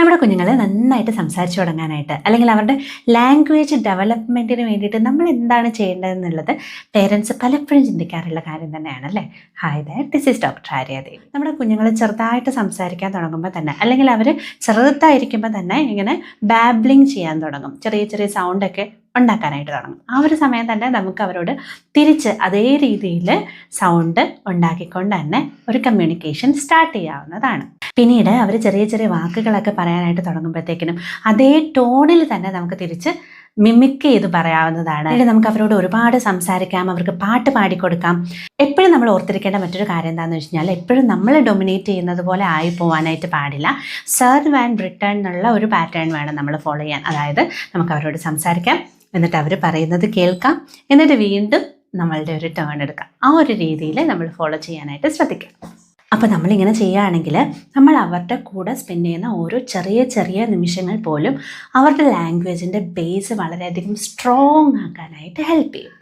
നമ്മുടെ കുഞ്ഞുങ്ങളെ നന്നായിട്ട് സംസാരിച്ചു തുടങ്ങാനായിട്ട് അല്ലെങ്കിൽ അവരുടെ ലാംഗ്വേജ് ഡെവലപ്മെന്റിന് വേണ്ടിയിട്ട് നമ്മൾ എന്താണ് ചെയ്യേണ്ടതെന്നുള്ളത് പേരൻസ് പലപ്പോഴും ചിന്തിക്കാറുള്ള കാര്യം തന്നെയാണ് അല്ലേ? Hi the this is doctor Aryadevi നമ്മുടെ കുഞ്ഞുങ്ങൾ ചെറുതായിട്ട് സംസാരിക്കാൻ തുടങ്ങുമ്പോൾ തന്നെ അല്ലെങ്കിൽ അവർ ചെറുതായിരിക്കുമ്പോൾ തന്നെ ഇങ്ങനെ ബാബ്ലിങ് ചെയ്യാൻ തുടങ്ങും. ചെറിയ ചെറിയ സൗണ്ടൊക്കെ ഉണ്ടാക്കാനായിട്ട് തുടങ്ങും. ആ ഒരു സമയം തന്നെ നമുക്ക് അവരോട് തിരിച്ച് അതേ രീതിയിൽ സൗണ്ട് ഉണ്ടാക്കിക്കൊണ്ട് തന്നെ ഒരു കമ്മ്യൂണിക്കേഷൻ സ്റ്റാർട്ട് ചെയ്യാവുന്നതാണ്. പിന്നീട് അവർ ചെറിയ ചെറിയ വാക്കുകളൊക്കെ പറയാനായിട്ട് തുടങ്ങുമ്പോഴത്തേക്കിനും അതേ ടോണിൽ തന്നെ നമുക്ക് തിരിച്ച് മിമിക് ചെയ്ത് പറയാവുന്നതാണ്. അതിൽ നമുക്ക് അവരോട് ഒരുപാട് സംസാരിക്കാം അവർക്ക് പാട്ട് പാടിക്കൊടുക്കാം. എപ്പോഴും നമ്മൾ ഓർത്തിരിക്കേണ്ട മറ്റൊരു കാര്യം എന്താണെന്ന് വെച്ച് കഴിഞ്ഞാൽ എപ്പോഴും നമ്മൾ ഡൊമിനേറ്റ് ചെയ്യുന്നത് പോലെ ആയി പോകാനായിട്ട് പാടില്ല. സെർവ് ആൻഡ് റിട്ടേൺ എന്നുള്ള ഒരു പാറ്റേൺ വേണം നമ്മൾ ഫോളോ ചെയ്യാൻ. അതായത് നമുക്ക് അവരോട് സംസാരിക്കാം എന്നിട്ട് അവർ പറയുന്നത് കേൾക്കാം എന്നിട്ട് വീണ്ടും നമ്മളുടെ ഒരു ടേൺ എടുക്കാം. ആ ഒരു രീതിയിൽ നമ്മൾ ഫോളോ ചെയ്യാനായിട്ട് ശ്രദ്ധിക്കാം. അപ്പോൾ നമ്മളിങ്ങനെ ചെയ്യുകയാണെങ്കിൽ നമ്മൾ അവരുടെ കൂടെ സ്പെൻഡ് ചെയ്യുന്ന ഓരോ ചെറിയ ചെറിയ നിമിഷങ്ങൾ പോലും അവരുടെ ലാംഗ്വേജിന്റെ ബേസ് വളരെയധികം സ്ട്രോങ് ആക്കാനായിട്ട് ഹെൽപ്പ് ചെയ്യും.